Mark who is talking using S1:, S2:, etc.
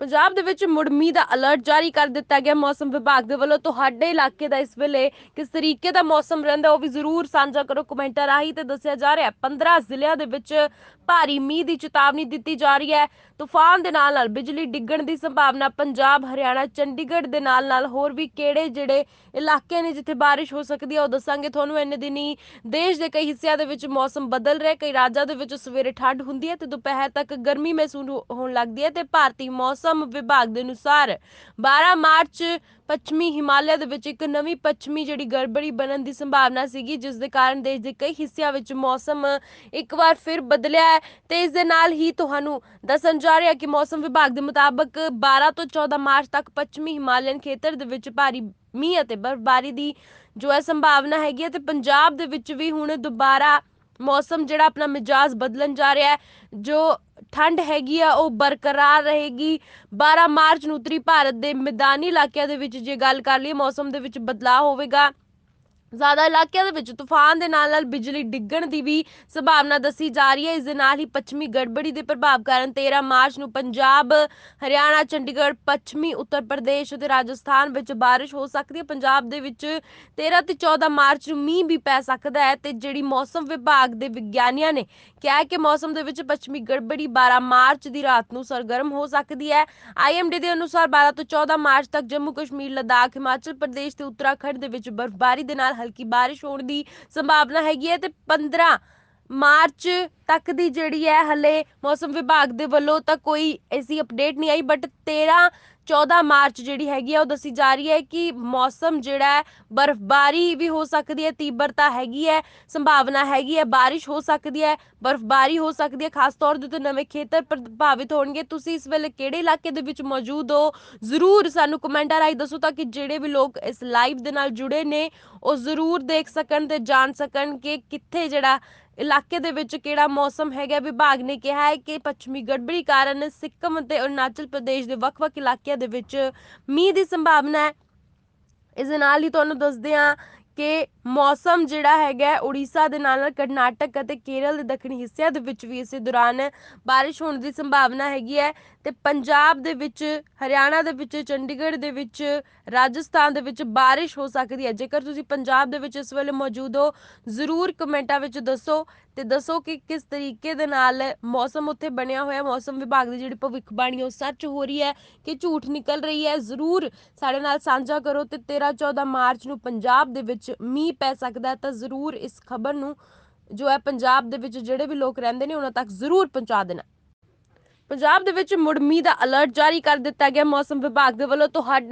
S1: ਪੰਜਾਬ ਦੇ ਵਿੱਚ ਮੁੜ ਮੀਂਹ ਦਾ ਅਲਰਟ ਜਾਰੀ ਕਰ ਦਿੱਤਾ ਗਿਆ। ਮੌਸਮ ਵਿਭਾਗ ਦੇ ਵੱਲੋਂ ਤੁਹਾਡੇ ਇਲਾਕੇ ਦਾ ਇਸ ਵੇਲੇ ਕਿਸ ਤਰੀਕੇ ਦਾ ਮੌਸਮ ਰਹਿੰਦਾ ਉਹ ਵੀ ਜ਼ਰੂਰ ਸਾਂਝਾ ਕਰੋ। ਕਮੈਂਟਾਂ ਰਾਹੀਂ ਤੇ ਦੱਸਿਆ ਜਾ ਰਿਹਾ ਹੈ 15 ਜ਼ਿਲ੍ਹਿਆਂ ਦੇ ਵਿੱਚ ਭਾਰੀ ਮੀਂਹ ਦੀ ਚੇਤਾਵਨੀ ਦਿੱਤੀ ਜਾ ਰਹੀ ਹੈ। ਤੂਫਾਨ ਦੇ ਨਾਲ ਨਾਲ ਬਿਜਲੀ ਡਿੱਗਣ ਦੀ ਸੰਭਾਵਨਾ ਪੰਜਾਬ, ਹਰਿਆਣਾ, ਚੰਡੀਗੜ੍ਹ ਦੇ ਨਾਲ ਨਾਲ ਹੋਰ ਵੀ ਕਿਹੜੇ ਜਿਹੜੇ ਇਲਾਕੇ ਨੇ ਜਿੱਥੇ ਬਾਰਿਸ਼ ਹੋ ਸਕਦੀ ਹੈ ਉਹ ਦੱਸਾਂਗੇ। ਤੁਹਾਨੂੰ ਇੰਨੇ ਦਿਨੀ ਦੇਸ਼ ਦੇ ਕਈ ਹਿੱਸਿਆਂ ਦੇ ਵਿੱਚ ਮੌਸਮ ਬਦਲ ਰਿਹਾ ਕਈ ਰਾਜਾਂ ਦੇ ਵਿੱਚ ਸਵੇਰੇ ਠੰਡ ਹੁੰਦੀ ਹੈ ਤੇ ਦੁਪਹਿਰ ਤੱਕ ਗਰਮੀ ਮਹਿਸੂਸ ਹੋ- ਹੋਣ ਲੱਗਦੀ ਹੈ ਤੇ ਭਾਰਤੀ ਮੌਸਮ ਮੌਸਮ ਵਿਭਾਗ ਦੇ ਅਨੁਸਾਰ 12 ਮਾਰਚ ਪੱਛਮੀ ਹਿਮਾਲਿਆ ਦੇ ਵਿੱਚ ਇੱਕ ਨਵੀਂ ਪੱਛਮੀ ਜਿਹੜੀ ਗੜਬੜੀ ਬਣਨ ਦੀ ਸੰਭਾਵਨਾ ਸੀਗੀ, ਜਿਸ ਦੇ ਕਾਰਨ ਦੇਸ਼ ਦੇ ਕਈ ਹਿੱਸਿਆਂ ਵਿੱਚ ਮੌਸਮ ਇੱਕ ਵਾਰ ਫਿਰ ਬਦਲਿਆ ਹੈ ਤੇ ਇਸ ਦੇ ਨਾਲ ਹੀ ਤੁਹਾਨੂੰ ਦੱਸਣ ਜਾ ਰਿਹਾ ਕਿ ਮੌਸਮ ਵਿਭਾਗ ਦੇ ਮੁਤਾਬਕ 12 ਤੋਂ 14 ਮਾਰਚ ਤੱਕ ਪੱਛਮੀ ਹਿਮਾਲਿਅਨ ਖੇਤਰ ਦੇ ਵਿੱਚ ਭਾਰੀ ਮੀਂਹ ਅਤੇ ਬਰਫ਼ਬਾਰੀ ਦੀ ਜੋ ਹੈ ਸੰਭਾਵਨਾ ਹੈਗੀ ਹੈ ਤੇ ਪੰਜਾਬ ਦੇ ਵਿੱਚ ਵੀ ਹੁਣ ਦੁਬਾਰਾ ਮੌਸਮ ਜਿਹੜਾ ਆਪਣਾ ਮਿਜਾਜ਼ ਬਦਲਣ ਜਾ ਰਿਹਾ ਹੈ, ਜੋ ਠੰਡ ਹੈਗੀ ਆ, ਉਹ ਬਰਕਰਾਰ ਰਹੇਗੀ। 12 ਮਾਰਚ ਨੂੰ ਉੱਤਰੀ ਭਾਰਤ ਦੇ ਮੈਦਾਨੀ ਇਲਾਕਿਆਂ ਦੇ ਵਿੱਚ ਜੇ ਗੱਲ ਕਰ ਲਈਏ, ਮੌਸਮ ਦੇ ਵਿੱਚ ਬਦਲਾਅ ਹੋਵੇਗਾ। ਜ਼ਿਆਦਾ ਇਲਾਕਿਆਂ ਦੇ ਵਿੱਚ ਤੂਫਾਨ ਦੇ ਨਾਲ ਨਾਲ ਬਿਜਲੀ ਡਿੱਗਣ ਦੀ ਵੀ ਸੰਭਾਵਨਾ ਦੱਸੀ ਜਾ ਰਹੀ ਹੈ। ਇਸ ਦੇ ਨਾਲ ਹੀ ਪੱਛਮੀ ਗੜਬੜੀ ਦੇ ਪ੍ਰਭਾਵ ਕਾਰਨ 13 ਮਾਰਚ ਨੂੰ ਪੰਜਾਬ, ਹਰਿਆਣਾ, ਚੰਡੀਗੜ੍ਹ, ਪੱਛਮੀ ਉੱਤਰ ਪ੍ਰਦੇਸ਼ ਅਤੇ ਰਾਜਸਥਾਨ ਵਿੱਚ ਬਾਰਿਸ਼ ਹੋ ਸਕਦੀ ਹੈ। ਪੰਜਾਬ ਦੇ ਵਿੱਚ 13 ਤੇ 14 ਮਾਰਚ ਨੂੰ ਮੀਂਹ ਵੀ ਪੈ ਸਕਦਾ ਹੈ ਤੇ ਜਿਹੜੀ ਮੌਸਮ ਵਿਭਾਗ ਦੇ ਵਿਗਿਆਨੀਆਂ ਨੇ ਕਿਹਾ ਕਿ ਮੌਸਮ ਦੇ ਵਿੱਚ ਪੱਛਮੀ ਗੜਬੜੀ 12 ਮਾਰਚ ਦੀ ਰਾਤ ਨੂੰ ਸਰਗਰਮ ਹੋ ਸਕਦੀ ਹੈ। ਆਈਐਮਡੀ ਦੇ ਅਨੁਸਾਰ 12 ਤੋਂ 14 ਮਾਰਚ ਤੱਕ ਜੰਮੂ ਕਸ਼ਮੀਰ ਲਦਾਖ, ਹਿਮਾਚਲ ਪ੍ਰਦੇਸ਼ ਤੇ ਉੱਤਰਾਖੰਡ ਦੇ ਵਿੱਚ ਬਰਫ਼ਬਾਰੀ ਦੇ ਨਾਲ ਹਲਕੀ ਬਾਰਿਸ਼ ਹੋਣ ਦੀ ਸੰਭਾਵਨਾ ਹੈਗੀ ਹੈ ਤੇ 15 ਮਾਰਚ ਤੱਕ ਦੀ ਜਿਹੜੀ ਹੈ ਹਲੇ ਮੌਸਮ ਵਿਭਾਗ ਦੇ ਵੱਲੋਂ ਤਾਂ ਕੋਈ ਐਸੀ ਅਪਡੇਟ ਨਹੀਂ ਆਈ ਬਟ 13 14 ਮਾਰਚ ਜਿਹੜੀ ਹੈਗੀ ਆ, ਉਹ ਦੱਸੀ ਜਾ ਰਹੀ ਹੈ ਕਿ ਮੌਸਮ ਜਿਹੜਾ ਹੈ, ਬਰਫ਼ਬਾਰੀ ਵੀ ਹੋ ਸਕਦੀ ਹੈ, ਤੀਬਰਤਾ ਹੈਗੀ ਹੈ, ਸੰਭਾਵਨਾ ਹੈਗੀ ਹੈ, ਬਾਰਿਸ਼ ਹੋ ਸਕਦੀ ਹੈ, ਬਰਫ਼ਬਾਰੀ ਹੋ ਸਕਦੀ ਹੈ, ਖਾਸ ਤੌਰ ਦੇ ਉੱਤੇ ਨਵੇਂ ਖੇਤਰ ਪ੍ਰਭਾਵਿਤ ਹੋਣਗੇ। ਤੁਸੀਂ ਇਸ ਵੇਲੇ ਕਿਹੜੇ ਇਲਾਕੇ ਦੇ ਵਿੱਚ ਮੌਜੂਦ ਹੋ? ਜ਼ਰੂਰ ਸਾਨੂੰ ਕਮੈਂਟਾਂ ਰਾਹੀਂ ਦੱਸੋ ਤਾਂ ਕਿ ਜਿਹੜੇ ਵੀ ਲੋਕ ਇਸ ਲਾਈਵ ਦੇ ਨਾਲ ਜੁੜੇ ਨੇ, ਉਹ ਜ਼ਰੂਰ ਦੇਖ ਸਕਣ ਤੇ ਜਾਣ ਸਕਣ ਕਿ ਕਿੱਥੇ ਜਿਹੜਾ ਇਲਾਕੇ ਦੇ ਵਿੱਚ ਕਿਹੜਾ ਮੌਸਮ ਹੈਗਾ, ਵਿਭਾਗ ਨੇ ਕਿਹਾ ਹੈ ਕਿ ਪੱਛਮੀ ਗੜਬੜੀ ਕਾਰਨ ਸਿੱਕਮ ਅਤੇ ਅਰੁਣਾਚਲ ਪ੍ਰਦੇਸ਼ ਦੇ ਵੱਖ-ਵੱਖ ਇਲਾਕਿਆਂ ਦੇ ਵਿੱਚ ਮੀਂਹ ਦੀ ਸੰਭਾਵਨਾ ਹੈ। ਇਸ ਦੇ ਨਾਲ ਹੀ ਤੁਹਾਨੂੰ ਦੱਸਦੇ ਹਾਂ ਕਿ ਮੌਸਮ ਜਿਹੜਾ ਹੈਗਾ ਉੜੀਸਾ ਦੇ ਨਾਲ ਨਾਲ ਕਰਨਾਟਕ ਅਤੇ ਕੇਰਲ ਦੇ ਦੱਖਣੀ ਹਿੱਸਿਆਂ ਦੇ ਵਿੱਚ ਵੀ ਇਸੇ ਦੌਰਾਨ ਬਾਰਿਸ਼ ਹੋਣ ਦੀ ਸੰਭਾਵਨਾ ਹੈਗੀ ਹੈ ਤੇ ਪੰਜਾਬ ਦੇ ਵਿੱਚ, ਹਰਿਆਣਾ ਦੇ ਵਿੱਚ, ਚੰਡੀਗੜ੍ਹ ਦੇ ਵਿੱਚ, ਰਾਜਸਥਾਨ ਦੇ ਵਿੱਚ ਬਾਰਿਸ਼ ਹੋ ਸਕਦੀ ਹੈ। ਜੇਕਰ ਤੁਸੀਂ ਪੰਜਾਬ ਦੇ ਵਿੱਚ ਇਸ ਵੇਲੇ ਮੌਜੂਦ ਹੋ, ਜ਼ਰੂਰ ਕਮੈਂਟਾਂ ਵਿੱਚ ਦੱਸੋ। ਤੇ ਦੱਸੋ ਕਿ ਕਿਸ ਤਰੀਕੇ ਦੇ ਨਾਲ ਮੌਸਮ ਉੱਥੇ ਬਣਿਆ ਹੋਇਆ, ਮੌਸਮ ਵਿਭਾਗ ਦੀ ਜਿਹੜੀ ਭਵਿੱਖਬਾਣੀ ਹੈ ਉਹ ਸੱਚ ਹੋ ਰਹੀ ਹੈ ਕਿ ਝੂਠ ਨਿਕਲ ਰਹੀ ਹੈ? ਜ਼ਰੂਰ ਸਾਡੇ ਨਾਲ ਸਾਂਝਾ ਕਰੋ ਤੇ 13 14 ਮਾਰਚ ਨੂੰ ਪੰਜਾਬ ਦੇ ਵਿੱਚ ਮੀਂਹ ਪੈ ਸਕਦਾ ਹੈ ਤਾਂ ਜ਼ਰੂਰ ਇਸ ਖਬਰ ਨੂੰ ਜੋ ਹੈ ਪੰਜਾਬ ਦੇ ਵਿੱਚ ਜਿਹੜੇ ਵੀ ਲੋਕ ਰਹਿੰਦੇ ਨੇ ਉਹਨਾਂ ਤੱਕ ਜ਼ਰੂਰ ਪਹੁੰਚਾ ਦੇਣਾ। ਪੰਜਾਬ ਦੇ ਵਿੱਚ ਮੁੜ ਮੀਂਹ ਦਾ ਅਲਰਟ ਜਾਰੀ ਕਰ ਦਿੱਤਾ ਗਿਆ। ਮੌਸਮ ਵਿਭਾਗ ਦੇ ਵੱਲੋਂ ਤੁਹਾਡੇ